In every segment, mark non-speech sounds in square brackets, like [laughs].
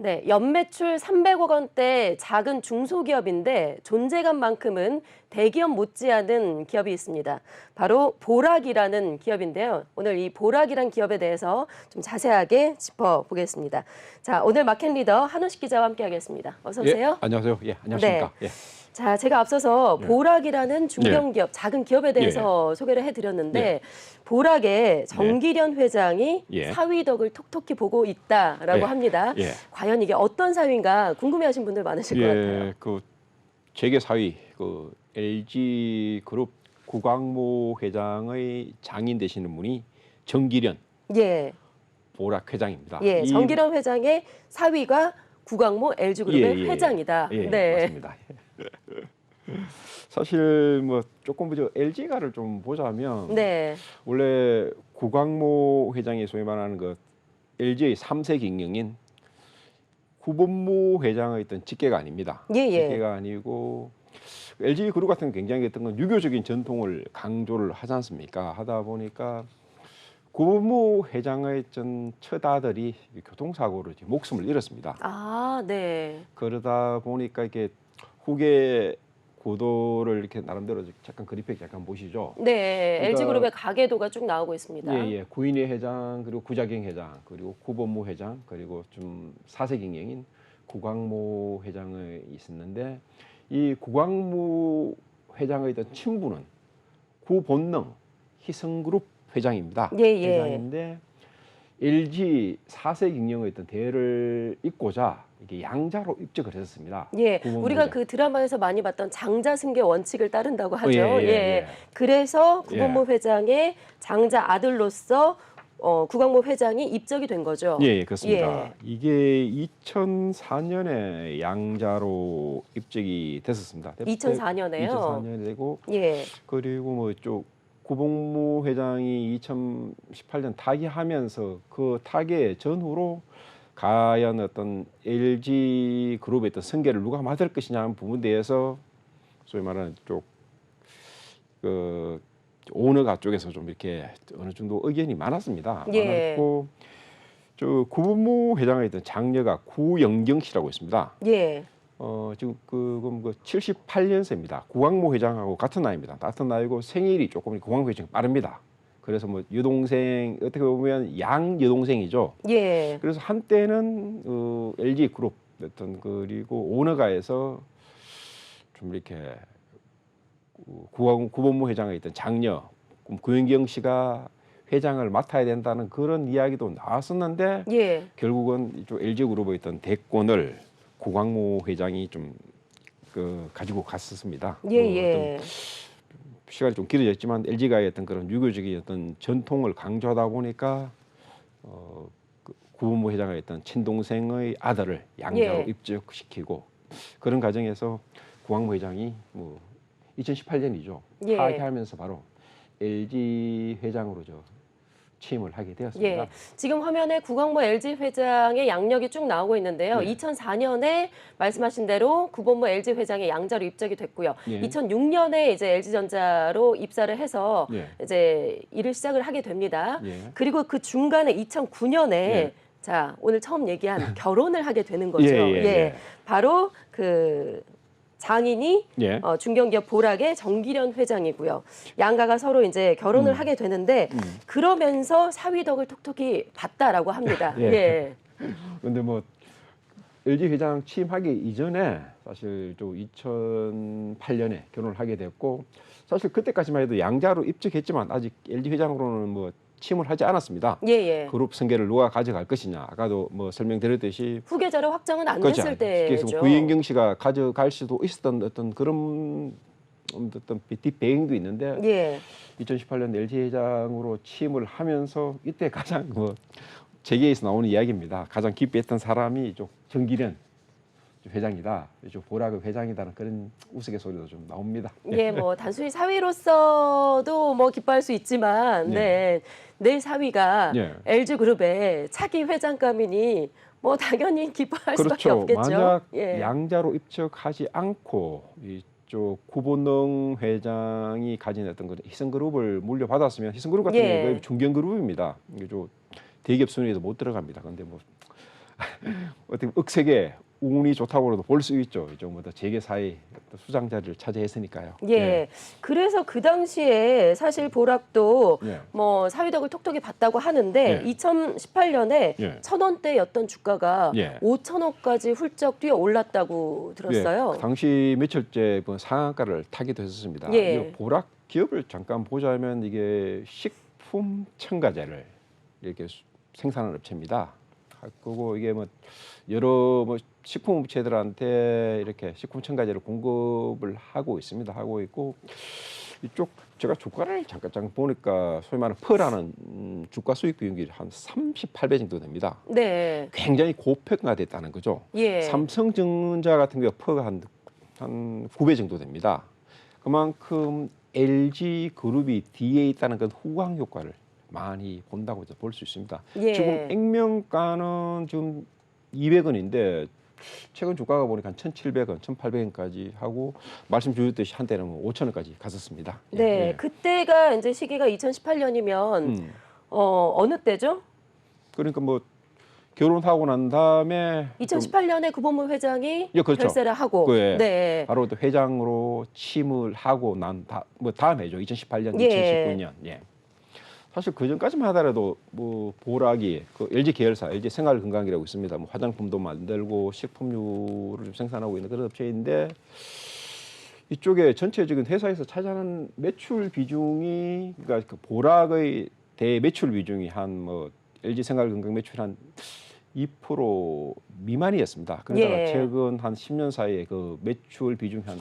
네, 연매출 300억 원대 작은 중소기업인데 존재감만큼은 대기업 못지않은 기업이 있습니다. 바로 보락이라는 기업인데요. 오늘 이 보락이란 기업에 대해서 좀 자세하게 짚어보겠습니다. 자, 오늘 마켓 리더 한우식 기자와 함께하겠습니다. 어서 오세요. 예, 안녕하세요. 예, 안녕하십니까. 예. 자, 제가 앞서서 예. 보락이라는 중견 기업, 작은 기업에 대해서 소개를 해드렸는데 예. 보락의 정기련 회장이 예. 사위덕을 톡톡히 보고 있다라고 예. 합니다. 예. 과연 이게 어떤 사위인가 궁금해하신 분들 많으실 것 같아요. 예, 그 재계 사위 그 LG 그룹 구광모 회장의 장인 되시는 분이 정기련 예, 보락 회장입니다. 예, 이- 정기련 회장의 사위가 구광모 LG그룹의 예, 예. 회장이다. 예, 네, 맞습니다. [laughs] 사실 뭐 조금 먼저 LG가를 좀 보자면 네, 원래 구광모 회장이 소위 말하는 그 LG의 삼세 경영인 구본모 회장의 어떤 직계가 아닙니다. 예, 예. 직계가 아니고 LG 그룹 같은 굉장히 어떤 건 유교적인 전통을 강조를 하지 않습니까? 하다 보니까 구본모 회장의 전 처다들이 교통사고로 목숨을 잃었습니다. 아, 네, 그러다 보니까 이렇 게 후계 구도를 이렇게 나름대로 잠깐 그래픽 약간 보시죠. 네, 그러니까- LG그룹의 가계도가 쭉 나오고 있습니다. 예, 예. 구인회 회장 그리고 구자경 회장 그리고 구본모 회장 그리고 좀 사세 경영인 구광모 회장이 있었는데 이 구광모 회장의 어떤 친부는 구본능 희성그룹 회장입니다. 예, 예. 회장인데 LG 사세 경영의 어떤 대를 잇고자 이게 양자로 입적을 했었습니다. 예, 우리가. 그 드라마에서 많이 봤던 장자승계 원칙을 따른다고 하죠. 예, 예, 예. 그래서 구본모 회장의 장자 아들로서 어, 구광모 회장이 입적이 된 거죠. 예, 예, 그렇습니다. 예. 이게 2004년에 양자로 입적이 됐었습니다. 2004년에요. 2004년에 되고 예, 그리고 뭐쪽 구봉무 회장이 2018년 타계하면서 그 타계 전후로 과연 어떤 LG 그룹의 어떤 승계를 누가 맡을 것이냐 하는 부분에 대해서 소위 말하는 쪽 그 오너가 쪽에서 좀 이렇게 어느 정도 의견이 많았습니다. 예. 많았고 저 구본무 회장에 있던 장녀가 구영경 씨라고 있습니다. 예, 어 지금 그금 그 78년생입니다. 구광모 회장하고 같은 나이입니다. 같은 나이고 생일이 조금 구광모 회장이 빠릅니다. 그래서 뭐 여동생 어떻게 보면 양 여동생이죠. 예, 그래서 한때는 어, LG 그룹 어떤 그리고 오너가에서 좀 이렇게 구광 구본모 회장에 있던 장녀 구영경 씨가 회장을 맡아야 된다는 그런 이야기도 나왔었는데 예, 결국은 이쪽 LG 그룹의 있던 대권을 구광모 회장이 좀 그 가지고 갔었습니다. 예, 뭐 예, 시간이 좀 길어졌지만 LG가의 어떤 그런 유교적인 어떤 전통을 강조하다 보니까 어, 그 구본모 회장의 어떤 친동생의 아들을 양자로 예. 입적시키고 그런 과정에서 구광모 회장이 뭐 2018년이죠. 예. 타계하면서 바로 LG 회장으로 저 취임을 하게 되었습니다. 예. 지금 화면에 구광모 LG 회장의 양력이 쭉 나오고 있는데요. 네. 2004년에 말씀하신 대로 구본모 LG 회장의 양자로 입적이 됐고요. 예. 2006년에 이제 LG전자로 입사를 해서 예. 이제 일을 시작을 하게 됩니다. 예. 그리고 그 중간에 2009년에 예. 자 오늘 처음 얘기한 결혼을 하게 되는 거죠. 예, 예, 예. 바로 그 장인이 예. 어, 중견기업 보락의 정기련 회장이고요. 양가가 서로 이제 결혼을 하게 되는데 음. 그러면서 사위덕을 톡톡히 봤다라고 합니다. [laughs] 예. 예. 근데 뭐 LG 회장 취임하기 이전에 사실 또 2008년에 결혼을 하게 됐고 사실 그때까지만 해도 양자로 입적했지만 아직 LG 회장으로는 뭐 취임을 하지 않았습니다. 예, 예. 그룹 승계를 누가 가져갈 것이냐 아까도 뭐 설명드렸듯이 후계자로 확정은 안. 됐을 그래서 때죠. 구인경 씨가 가져갈 수도 있었던 어떤 그런 어떤 뒷배경도 있는데 예. 2018년 LG 회장으로 취임을 하면서 이때 가장 뭐 재계에서 나오는 이야기입니다. 가장 기피했던 사람이 좀 정기련 회장이다, 좀 보락의 회장이다는 그런 우스갯소리도 좀 나옵니다. [laughs] 예, 뭐 단순히 사위로서도 뭐 기뻐할 수 있지만, 네, 내 사위가 예. LG 그룹의 차기 회장감이니 뭐 당연히 기뻐할 수밖에 그렇죠. 없겠죠. 만약 예. 양자로 입적하지 않고 이쪽 구본능 회장이 가진 어떤 그 희성그룹을 물려받았으면 희성그룹 같은 예. 경우는 중견그룹입니다. 이게 좀 대기업 순위에도 못 들어갑니다. 근데 뭐 [laughs] 어떻게 억세게 운이 좋다고도 볼 수 있죠. 좀더 재계사의 어떤 수장 자리를 차지했으니까요. 예. 그래서 그 당시에 사실 보락도 예. 뭐 사회덕을 톡톡히 봤다고 하는데 예. 2018년에 예. 천 원대였던 주가가 예. 5천 원까지 훌쩍 뛰어 올랐다고 들었어요. 예, 그 당시 며칠째 그 상한가를 타기도 했었습니다. 예. 이 보락 기업을 잠깐 보자면 이게 식품 첨가제를 이렇게 수- 생산하는 업체입니다. 그리고 이게 뭐 여러 뭐 식품 업체들한테 이렇게 식품 첨가제를 공급을 하고 있습니다. 하고 있고 이쪽 제가 주가를 잠깐 잠깐 보니까 소위 말하는 퍼라는 음, 주가 수익 비율이 한 38배 정도 됩니다. 네. 굉장히 고평가됐다는 거죠. 예. 삼성전자 같은 경우 퍼가 한, 한 9배 정도 됩니다. 그만큼 LG 그룹이 뒤에 있다는 건 후광 효과를 많이 본다고 볼 수 있습니다. 예. 지금 액면가는 지금 200원인데 최근 주가가 보니까 1,700원, 1,800원까지 하고 말씀 주셨듯이 한때는 뭐 5,000원까지 갔었습니다. 예, 네. 예. 그때가 이제 시기가 2018년이면 음. 어, 어느 때죠? 그러니까 뭐 결혼하고 난 다음에 좀 2018년에 구본무 회장이 예, 그렇죠. 별세를 하고 그, 예. 네. 바로 또 회장으로 취임을 하고 난 다 뭐 다음 해죠. 2018년, 예. 2019년. 예. 사실 그 전까지만 하더라도 뭐 보락이 그 LG 계열사, LG 생활건강이라고 있습니다. 뭐 화장품도 만들고 식품류를 좀 생산하고 있는 그런 업체인데 이쪽에 전체적인 회사에서 차지하는 매출 비중이 그러니까 그 보락의 대 매출 비중이 한 뭐 LG 생활건강 매출 한 2% 미만이었습니다. 그러다가 예. 최근 한 10년 사이에 그 매출 비중이 한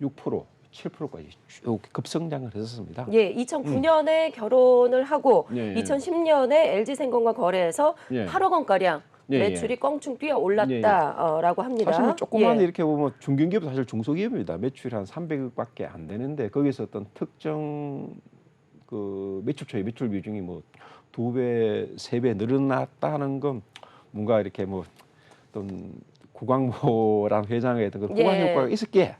6%, 7%까지 쭉 급성장을 했었습니다. 예, 2009년에 결혼을 하고 음. 예, 예. 2010년에 LG생건과 거래해서 예. 8억 원가량 예, 예. 매출이 껑충 뛰어 올랐다라고 합니다. 사실 뭐 조그만 예. 이렇게 보면 중견기업도 사실 중소기업입니다. 매출이 한 300억밖에 안 되는데 거기서 어떤 특정 그 매출처의 매출 비중이 뭐 두 배, 세 배 늘어났다는 건 뭔가 이렇게 뭐 어떤 구광모란 회장의 어떤 그런 호강 예. 효과가 있었기에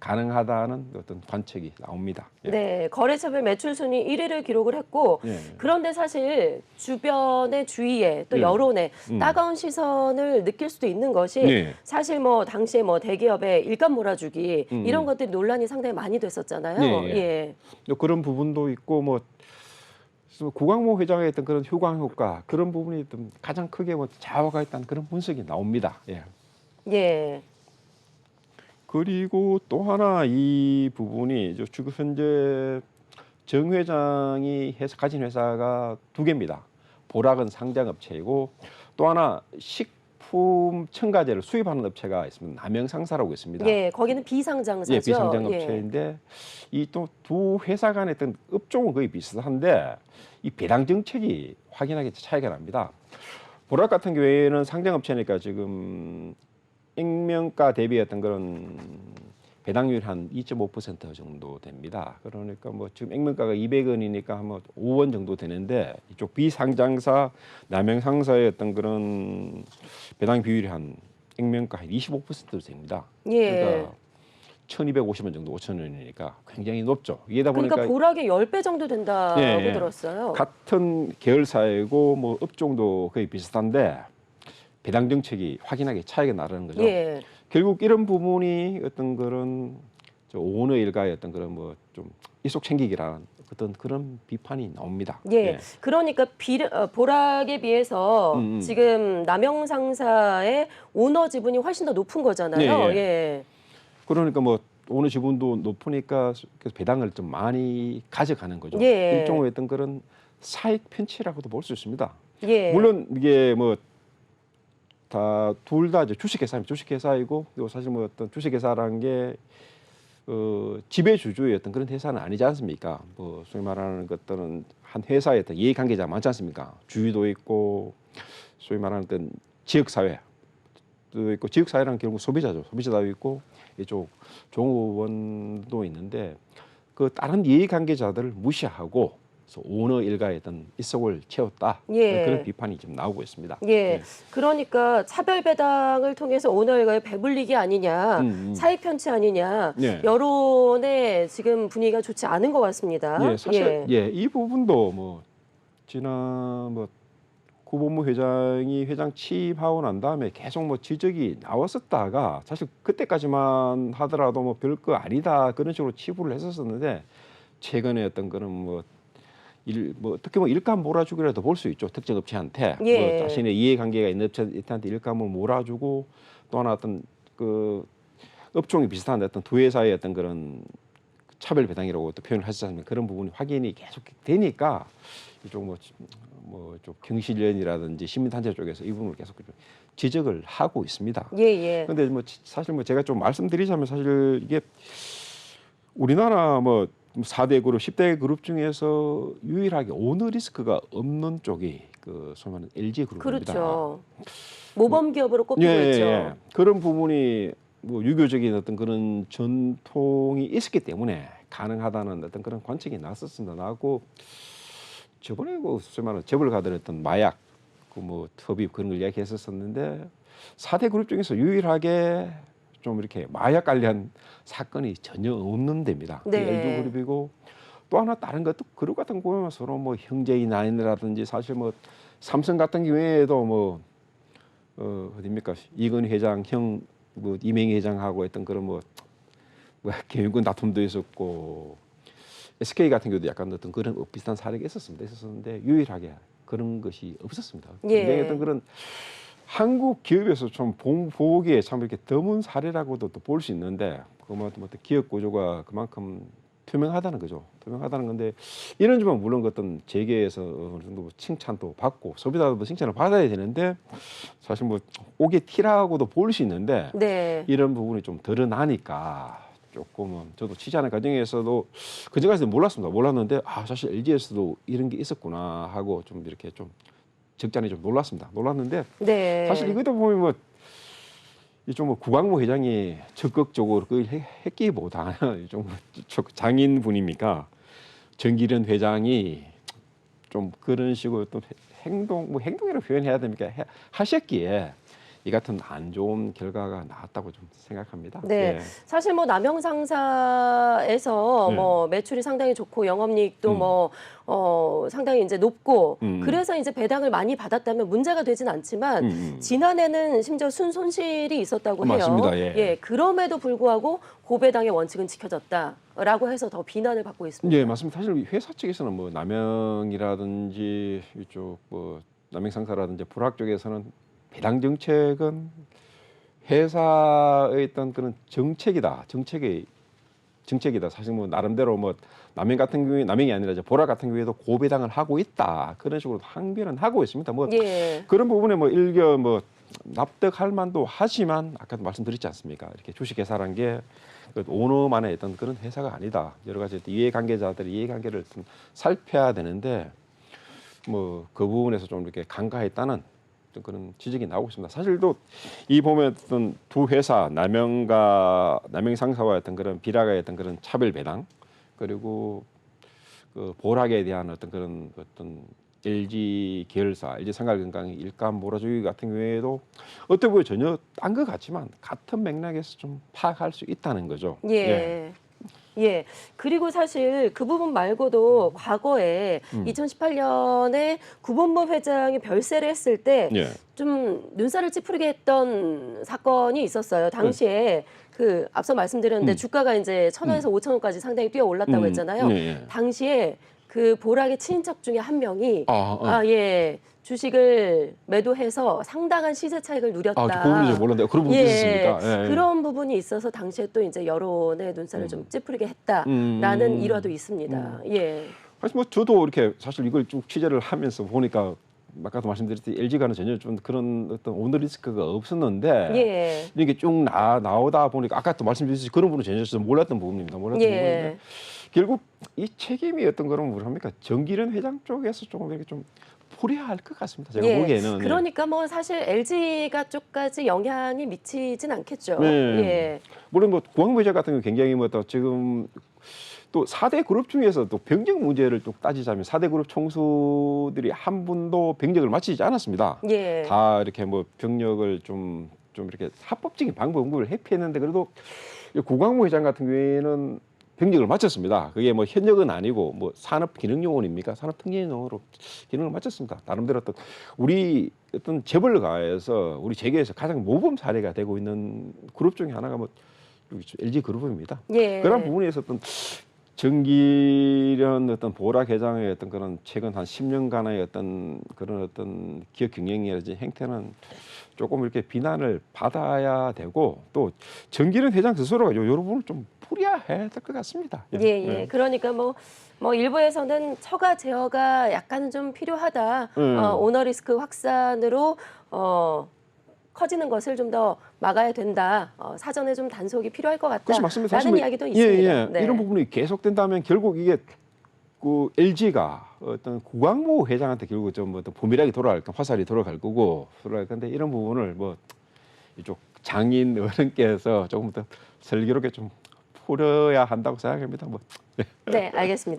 가능하다는 어떤 관측이 나옵니다. 예. 네, 거래처별 매출 순위 1위를 기록을 했고 예. 그런데 사실 주변의 주위에 또 예. 여론에 음. 따가운 시선을 느낄 수도 있는 것이 네. 사실 뭐 당시에 뭐 대기업의 일감 몰아주기 음, 이런 음. 것들이 논란이 상당히 많이 됐었잖아요. 예, 예. 예. 또 그런 부분도 있고 뭐 구광모 회장의 어떤 그런 효광 효과 그런 부분이 좀 가장 크게 뭐 좌우가 있다는 그런 분석이 나옵니다. 예. 예. 그리고 또 하나 이 부분이 저 지금 현재 정 회장이 해서 가진 회사가 두 개입니다. 보락은 상장 업체이고 또 하나 식품 첨가제를 수입하는 업체가 있습니다. 남영상사라고 있습니다. 예, 거기는 비상장사죠. 예, 비상장 예. 업체인데 이 또 두 회사 간의 어떤 업종은 거의 비슷한데 이 배당 정책이 확연하게 차이가 납니다. 보락 같은 경우에는 상장 업체니까 지금 액면가 대비 어떤 그런 배당률 한 2.5% 정도 됩니다. 그러니까 뭐 지금 액면가가 200원이니까 한뭐 5원 정도 되는데 이쪽 비상장사 남영상사의 어떤 그런 배당 비율이 한 액면가 한 25% 됩니다. 예. 그러니까 1,250원 정도 5,000원이니까 굉장히 높죠. 이다 보니까 그러니까 보락의 10배 정도 된다고 예, 예. 들었어요. 같은 계열사이고 뭐 업종도 거의 비슷한데 배당 정책이 확연하게 차이가 나라는 거죠. 예. 결국 이런 부분이 어떤 그런 저 오너 일가의 어떤 그런 뭐 좀 이속 챙기기라는 어떤 그런 비판이 나옵니다. 예. 그러니까 비, 어, 보락에 비해서 음, 음. 지금 남영상사의 오너 지분이 훨씬 더 높은 거잖아요. 예, 예. 그러니까 뭐 오너 지분도 높으니까 배당을 좀 많이 가져가는 거죠. 예. 일종의 어떤 그런 사익 편취라고도 볼 수 있습니다. 예. 물론 이게 뭐 다 둘다 주식회사입니다. 주식회사이고 그리고 사실 뭐 어떤 주식회사라는 게 어, 지배주주의 어떤 그런 회사는 아니지 않습니까? 뭐 소위 말하는 것들은 한 회사의 어떤 이해관계자 많지 않습니까? 주주도 있고 소위 말하는 어떤 지역사회 도 있고 지역사회라는 결국 소비자죠. 소비자도 있고 이쪽 종업원도 있는데 그 다른 이해관계자들을 무시하고 오너 일가의 어떤 이속을 채웠다 예. 그런 비판이 지금 나오고 있습니다. 예. 네. 그러니까 차별 배당을 통해서 오너 일가의 배불리기 아니냐, 음, 음. 사익 편취 아니냐, 예. 여론의 지금 분위기가 좋지 않은 것 같습니다. 예, 사실 예. 이 부분도 뭐 지난 뭐 구본무 회장이 회장 취임하고 난 다음에 계속 뭐 지적이 나왔었다가 사실 그때까지만 하더라도 뭐 별 거 아니다 그런 식으로 치부를 했었었는데 최근에 어떤 거는 뭐 일, 뭐 어떻게 보면 일감 몰아주기라도 볼 수 있죠 특정 업체한테 예. 뭐 자신의 이해관계가 있는 업체한테 일감을 몰아주고 또 하나 어떤 그 업종이 비슷한 어떤 두 회사의 어떤 그런 차별 배당이라고 또 표현을 않습니까? 그런 부분이 확인이 계속 되니까 이쪽 뭐 뭐좀 경실련이라든지 시민단체 쪽에서 이 부분을 계속 좀 지적을 하고 있습니다. 예, 예. 근데 뭐 지- 사실 뭐 제가 좀 말씀드리자면 사실 이게 우리나라 뭐 4대 그룹, 10대 그룹 중에서 유일하게 오너 리스크가 없는 쪽이 그 소위 말하는 LG 그룹입니다. 그렇죠. 모범 기업으로 꼽히고 예, 있죠. 예. 그런 부분이 뭐 유교적인 어떤 그런 전통이 있었기 때문에 가능하다는 어떤 그런 관측이 났었습니다. 나고 저번에 그 소위 말하는 재벌 가들 어떤 마약 그뭐 흡입 그런 걸 이야기했었었는데 4대 그룹 중에서 유일하게 좀 이렇게 마약 관련 사건이 전혀 없는 데입니다. 네. 그 LG 그룹이고 또 하나 다른 것도 그룹 같은 거 보면 서로 뭐 형제인 나인이라든지 사실 뭐 삼성 같은 경우에도 뭐 어, 어딥니까 이건 회장 형 뭐 이명희 회장하고 했던 그런 뭐, 뭐 경영권 다툼도 있었고 SK 같은 경우도 약간 어떤 그런 비슷한 사례가 있었습니다. 있었는데 유일하게 그런 것이 없었습니다. 예. 굉장히 어떤 그런 한국 기업에서 좀 보- 보기에 참 이렇게 드문 사례라고도 또 볼 수 있는데 그뭐 어떤 기업 구조가 그만큼 투명하다는 거죠. 투명하다는 건데 이런 점은 물론 그 어떤 재계에서 어느 정도 뭐 칭찬도 받고 소비자도 칭찬을 받아야 되는데 사실 뭐 옥의 티라고도 볼 수 있는데 네. 이런 부분이 좀 드러나니까 조금은 저도 취재하는 과정에서도 그전까지 몰랐습니다. 몰랐는데 아 사실 LG에서도 이런 게 있었구나 하고 좀 이렇게 좀 적잖이 좀 놀랐습니다. 놀랐는데 네. 사실 이것도 보면 뭐 이쪽 뭐 구광모 회장이 적극적으로 그걸 해- 했기보다 [laughs] 좀 장인 분이니까 정기련 회장이 좀 그런 식으로 또 행동 뭐 행동이라고 표현해야 됩니까 해- 하셨기에 이 같은 안 좋은 결과가 나왔다고 좀 생각합니다. 네. 예. 사실 뭐 남영상사에서 네. 뭐 매출이 상당히 좋고 영업이익도 음. 뭐 어, 상당히 이제 높고 음. 그래서 이제 배당을 많이 받았다면 문제가 되진 않지만 음, 음. 지난해는 심지어 순 손실이 있었다고 해요. 맞습니다. 예. 그럼에도 불구하고 고배당의 원칙은 지켜졌다 라고 해서 더 비난을 받고 있습니다. 예, 맞습니다. 사실 회사 측에서는 뭐 남영이라든지 이쪽 뭐 남영상사라든지 불학 쪽에서는 배당 정책은 회사의 어떤 그런 정책이다. 정책의 정책이다. 사실 뭐 나름대로 뭐 남영 같은 경우에 남영이 아니라 이제 보라 같은 경우에도 고배당을 하고 있다. 그런 식으로 항변은 하고 있습니다. 뭐 예. 그런 부분에 뭐 일겨 뭐 납득할 만도 하지만 아까도 말씀드렸지 않습니까? 이렇게 주식회사란 게그 오너만의 어떤 그런 회사가 아니다. 여러 가지 어떤 이해관계자들의 이해관계를 좀 살펴야 되는데 뭐 그 부분에서 좀 이렇게 간과했다는 좀 그런 지적이 나오고 있습니다. 사실도 이 보면 어떤 두 회사 남영과 남영 상사와 어떤 그런 비라가의 어떤 그런 차별 배당 그리고 그 보락에 대한 어떤 그런 어떤 LG 계열사, LG 생활건강의 일감 몰아주기 같은 경우에도 어떻게 보면 전혀 딴 것 같지만 같은 맥락에서 좀 파악할 수 있다는 거죠. 예. 예. 그리고 사실 그 부분 말고도 과거에 음. 2018년에 구본모 회장이 별세를 했을 때 예. 좀 눈살을 찌푸리게 했던 사건이 있었어요. 당시에 그 앞서 말씀드렸는데 음. 주가가 이제 천 원에서 오천 원까지 상당히 뛰어 올랐다고 음, 했잖아요. 예, 예. 당시에 그 보락의 친인척 중에 한 명이 아, 아. 아, 예. 주식을 매도해서 상당한 시세 차익을 누렸다. 아, 그 부분이 몰랐는데 그런 부분이 있습니까? 예, 예. 그런 부분이 있어서 당시에 또 이제 여론의 눈살을 좀 찌푸리게 했다라는 음. 일화도 있습니다. 예. 사실 뭐 저도 이렇게 사실 이걸 쭉 취재를 하면서 보니까 아까도 말씀드렸듯이 LG가는 전혀 좀 그런 어떤 오너 리스크가 없었는데 예. 이게 쭉 나, 나오다 보니까 아까 또 말씀드렸듯이 그런 부분은 전혀 좀 몰랐던 부분입니다. 몰랐던 예. 부분인데 결국 이 책임이 어떤 거는 뭐 합니까? 정기련 회장 쪽에서 조금 이렇게 좀 풀어야 할 것 같습니다. 제가 예. 보기에는. 예. 그러니까 뭐 사실 LG가 쪽까지 영향이 미치진 않겠죠. 네. 예. 물론 뭐 구황부자 같은 경우 굉장히 뭐 또 지금 또 4대 그룹 중에서 또 병역 문제를 또 따지자면 4대 그룹 총수들이 한 분도 병역을 마치지 않았습니다. 예. 다 이렇게 뭐 병력을 좀, 좀 이렇게 합법적인 방법 공부를 회피했는데 그래도 이 구광모 회장 같은 경우에는 병력을 마쳤습니다. 그게 뭐 현역은 아니고 뭐 산업 기능요원입니까? 산업 특례용으로 기능을 마쳤습니다. 나름대로 어떤 우리 어떤 재벌 가에서 우리 재계에서 가장 모범 사례가 되고 있는 그룹 중에 하나가 뭐 LG 그룹입니다. 예. 그런 부분에서 어떤 정기련 어떤 보라 회장의 어떤 그런 최근 한 10년간의 어떤 그런 어떤 기업 경영이라든지 행태는 조금 이렇게 비난을 받아야 되고 또 정기련 회장 스스로가 요, 요 부분을 좀 풀어야 할것 같습니다. 예, 예. 그러니까 뭐, 뭐 일부에서는 처가 제어가 약간은 좀 필요하다. 음. 어, 오너 리스크 확산으로 어, 커지는 것을 좀 더 막아야 된다. 어, 사전에 좀 단속이 필요할 것 같다. 그렇지 맞습니다. 라는 이야기도 예, 있습니다. 예. 네. 이런 부분이 계속된다면 결국 이게 그 LG가 어떤 구광모 회장한테 결국 좀 어떤 보밀하게 돌아갈 거, 화살이 돌아갈 거고 돌아갈 건데 이런 부분을 뭐 이쪽 장인 어른께서 조금 더 슬기롭게 좀 풀어야 한다고 생각합니다. 뭐. 네, 알겠습니다.